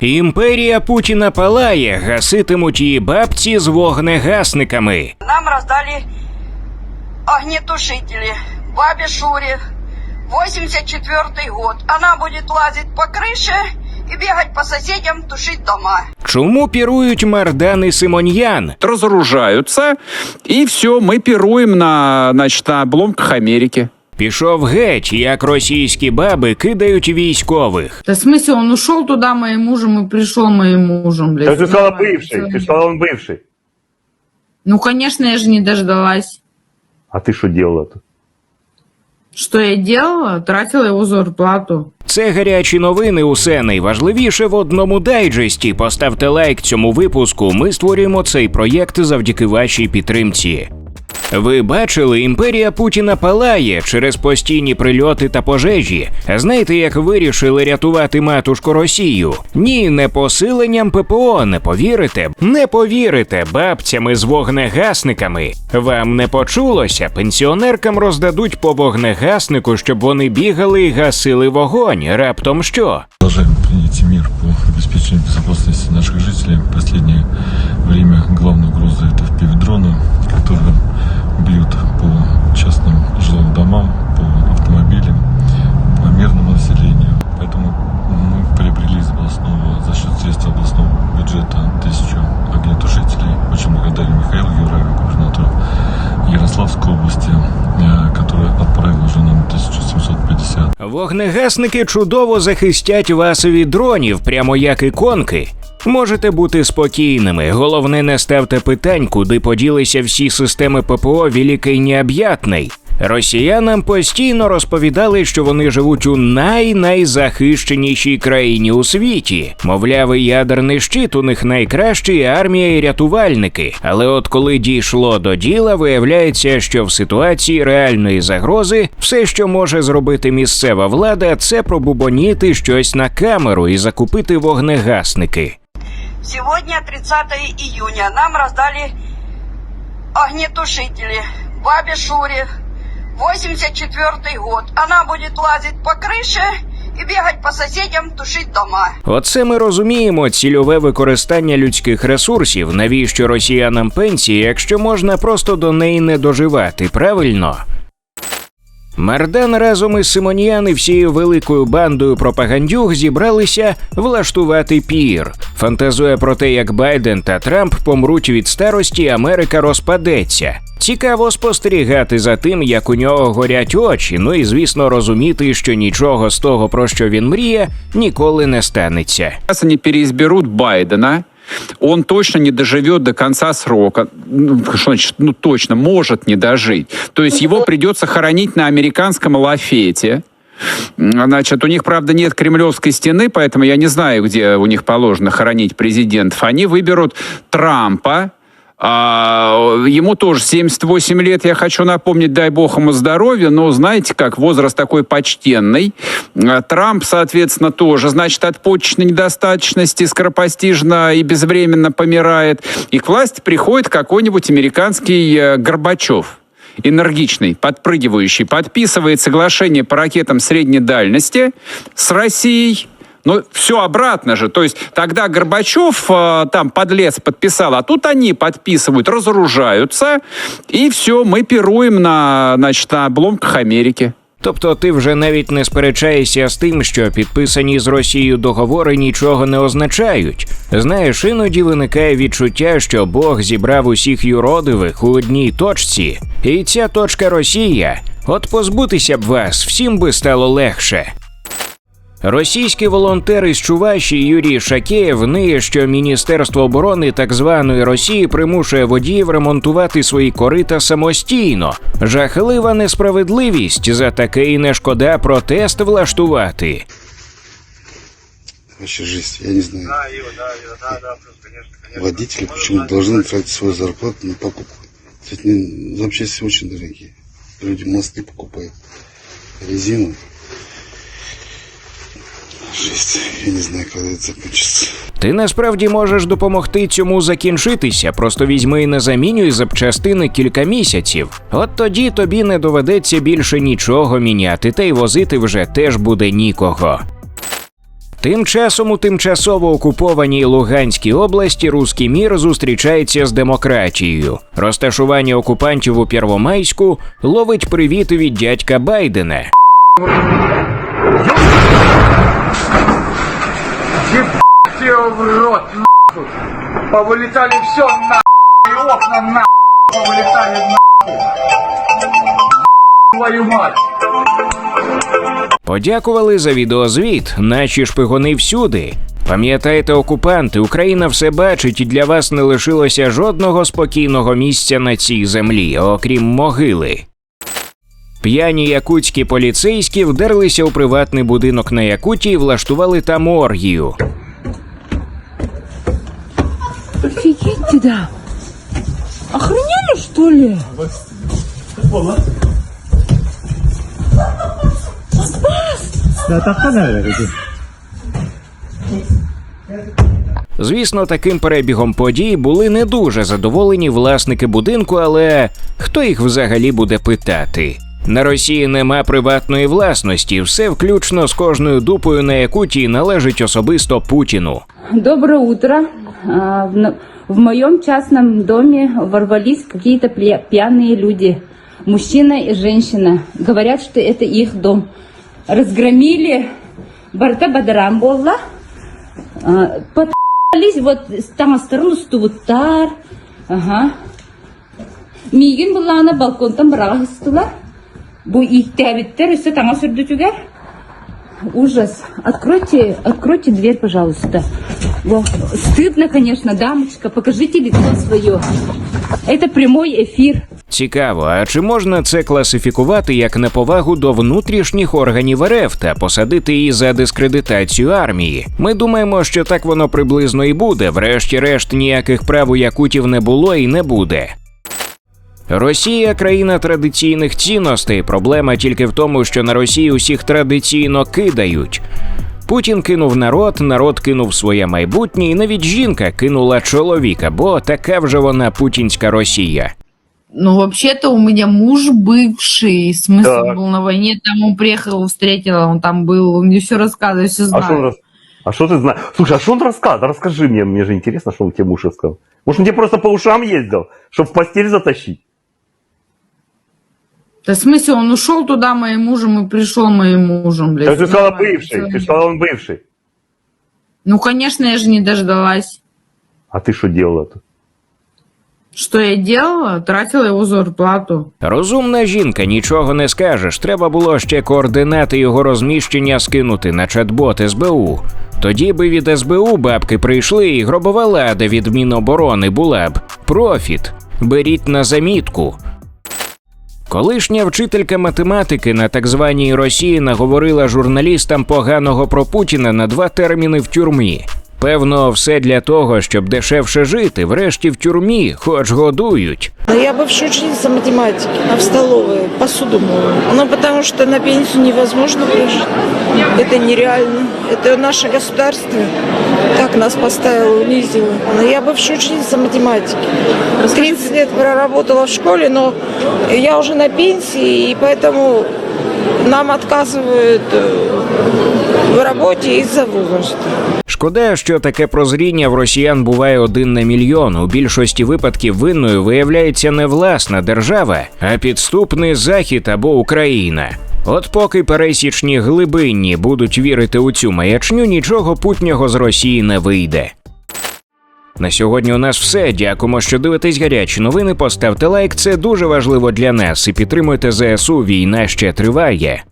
Імперія Путіна палає, гаситимуть її бабці з вогнегасниками. Нам раздали огнетушители бабе Шуре. 84 год. Она будет лазить по крыше и бегать по соседям, тушить дома. Чому пірують Мардан і Симоньян? разоружаются, и все, мы пируем на, значит, на обломках Америки. Пішов геть, як російські баби кидають військових. Да в смысле, он ушел туда моим мужем и пришел моим мужем, блядь. Так ты сказала Давай, бывший, всё. ты сказала он бывший. Ну, конечно, я же не дождалась. А ты что делала-то? Что я делала? Тратила его зарплату. Це гарячі новини. Усе найважливіше в одному дайджесті. Поставте лайк цьому випуску. Ми створюємо цей проєкт завдяки вашій підтримці. Ви бачили, імперія Путіна палає через постійні прильоти та пожежі. Знаєте, як вирішили рятувати матушку Росію? Ні, не посиленням ППО, не повірите. Не повірите бабцями з вогнегасниками. Вам не почулося? Пенсіонеркам роздадуть по вогнегаснику, щоб вони бігали і гасили вогонь. Раптом що? Продолжаем принять мер по обеспечению безопасности наших жителей. В время главная угроза это впивдроны, домам, по автомобилям, по мирному населению. Поэтому мы приобрели из областного, за счет средств областного бюджета тысячу огнетушителей. Очень благодарен Михаилу Евраеву, губернатору Ярославской области, э, который отправил уже нам 1750 Вогнегасники чудово захистять вас від дронів, прямо як іконки. Можете бути спокійними. Головне, не ставте питань, куди поділися всі системи ППО Великий Необ'ятний. Росіянам постійно розповідали, що вони живуть у най-найзахищенішій країні у світі. Мовляв, ядерний щит у них найкращий армія і рятувальники. Але от коли дійшло до діла, виявляється, що в ситуації реальної загрози все, що може зробити місцева влада, це пробубоніти щось на камеру і закупити вогнегасники. Сегодня 30 июня. Нам раздали огнетушители бабе Шуре. 84 год. Она будет лазить по крыше і бігати по сусідям, тушить дома. Оце ми розуміємо цільове використання людських ресурсів. Навіщо росіянам пенсії, якщо можна просто до неї не доживати, правильно? Мардан разом із Симоніян і всією великою бандою пропагандюг зібралися влаштувати пір. Фантазує про те, як Байден та Трамп помруть від старості, Америка розпадеться. Цікаво спостерігати за тим, як у нього горять очі. Ну і звісно розуміти, що нічого з того, про що він мріє, ніколи не станеться. Сейчас они переизберут Байдена, он точно не доживет до конца срока. Ну, что значит, ну точно, может не дожить. То есть его придется хоронить на американском лафете. Значит, у них, правда, нет кремлевской стены, поэтому я не знаю, где у них положено хоронить президентов. Они выберут Трампа, а, ему тоже 78 лет, я хочу напомнить, дай бог ему здоровья, но знаете как, возраст такой почтенный. А, Трамп, соответственно, тоже, значит, от почечной недостаточности скоропостижно и безвременно помирает. И к власти приходит какой-нибудь американский э, Горбачев энергичный, подпрыгивающий, подписывает соглашение по ракетам средней дальности с Россией. Но все обратно же. То есть тогда Горбачев э, там подлец подписал, а тут они подписывают, разоружаются, и все, мы пируем на, значит, на обломках Америки. Тобто ти вже навіть не сперечаєшся з тим, що підписані з Росією договори нічого не означають. Знаєш, іноді виникає відчуття, що Бог зібрав усіх юродивих у одній точці, і ця точка Росія. От позбутися б вас, всім би стало легше. Російський волонтер із Чуваші Юрій Шакеєв ниє, що Міністерство оборони так званої Росії примушує водіїв ремонтувати свої корита самостійно. Жахлива несправедливість за таке і не шкода протест влаштувати. Вообще жесть, я не знаю. Водители почему должны тратить свою зарплату на покупку. Кстати, не- запчасти очень дорогие. Люди мосты покупают, резину. Жесть, я не знаю, когда это закончится. Ти насправді можеш допомогти цьому закінчитися, просто візьми і не замінюй запчастини кілька місяців. От тоді тобі не доведеться більше нічого міняти, та й возити вже теж буде нікого. Тим часом у тимчасово окупованій Луганській області руський мір зустрічається з демократією. Розташування окупантів у Первомайську ловить привіт від дядька Байдена. Ебать его в рот, нахуй. Повылетали все нахуй. И окна нахуй повылетали нахуй. Твою мать. Подякували за відеозвіт. Наші шпигуни всюди. Пам'ятайте, окупанти, Україна все бачить, і для вас не лишилося жодного спокійного місця на цій землі, окрім могили. П'яні якутські поліцейські вдерлися у приватний будинок на Якуті і влаштували там оргію. Офигеть да. Охренели, что ли? Звісно, таким перебігом подій були не дуже задоволені власники будинку, але хто їх взагалі буде питати? На Росії нема приватної власності, все включно з кожною дупою на Якутії належить особисто Путіну. Доброе утро. А, В на- в моем частном доме ворвались какие-то пля- пьяные люди. Мужчина и женщина. Говорят, что это их дом. Разгромили Барта Бадарамболла. Потались вот там сторону стувуттар. Ага. Мигин была на балконтан брагыстылар. Bu иктәбиттер үсі таңа сүрдүтүгер. Ужас. Откройте, откройте дверь, пожалуйста. Во. Стыдно, конечно, дамочка. Покажите лицо свое. Это прямой эфир. Цікаво, а чи можна це класифікувати як неповагу до внутрішніх органів РФ та посадити її за дискредитацію армії? Ми думаємо, що так воно приблизно і буде. Врешті-решт ніяких прав у якутів не було і не буде. Росія країна традиційних цінностей. Проблема тільки в тому, що на Росії усіх традиційно кидають. Путін кинув народ, народ кинув своє майбутнє, і навіть жінка кинула чоловіка, бо така вже вона путінська Росія. Ну, вообще-то у меня муж бывший, смысл Так. был на войне, там он приехал, встретила, он там был, он мне все рассказывает, все А что он знает. рас... А что ты знаешь? Слушай, а что он рассказывает? Расскажи мне, мне же интересно, что он тебе муж рассказал. Может, он тебе просто по ушам ездил, чтобы в постель затащить? Да в смысле, он ушел туда моим мужем и пришел моим мужем, блядь. Так ты сказала Нормально, бывший, всё. ты сказала он бывший. Ну, конечно, я же не дождалась. А ты что делала-то? Что я делала? Тратила его зарплату. Розумна жінка, нічого не скажеш. Треба було ще координати його розміщення скинути на чат-бот СБУ. Тоді би від СБУ бабки прийшли, і гробова лада від Міноборони була б. Профіт. Беріть на замітку. Колишня вчителька математики на так званій Росії наговорила журналістам поганого про Путіна на два терміни в тюрмі. Певно, все для того, щоб дешевше жити, врешті в тюрмі, хоч годують. Но я бывшая ученица математики, а в столовой посуду мою. Ну, потому что на пенсию невозможно прожить. Это нереально. Это наше государство так нас поставило, унизило. Но я бывшая ученица математики. 30 лет проработала в школе, но я уже на пенсии, и поэтому нам отказывают э, в работе из-за возраста. Шкода, що таке прозріння в росіян буває один на мільйон. У більшості випадків винною виявляється не власна держава, а підступний захід або Україна. От поки пересічні глибинні будуть вірити у цю маячню, нічого путнього з Росії не вийде. На сьогодні у нас все. Дякуємо, що дивитесь гарячі новини. Поставте лайк, це дуже важливо для нас. І підтримуйте ЗСУ. Війна ще триває.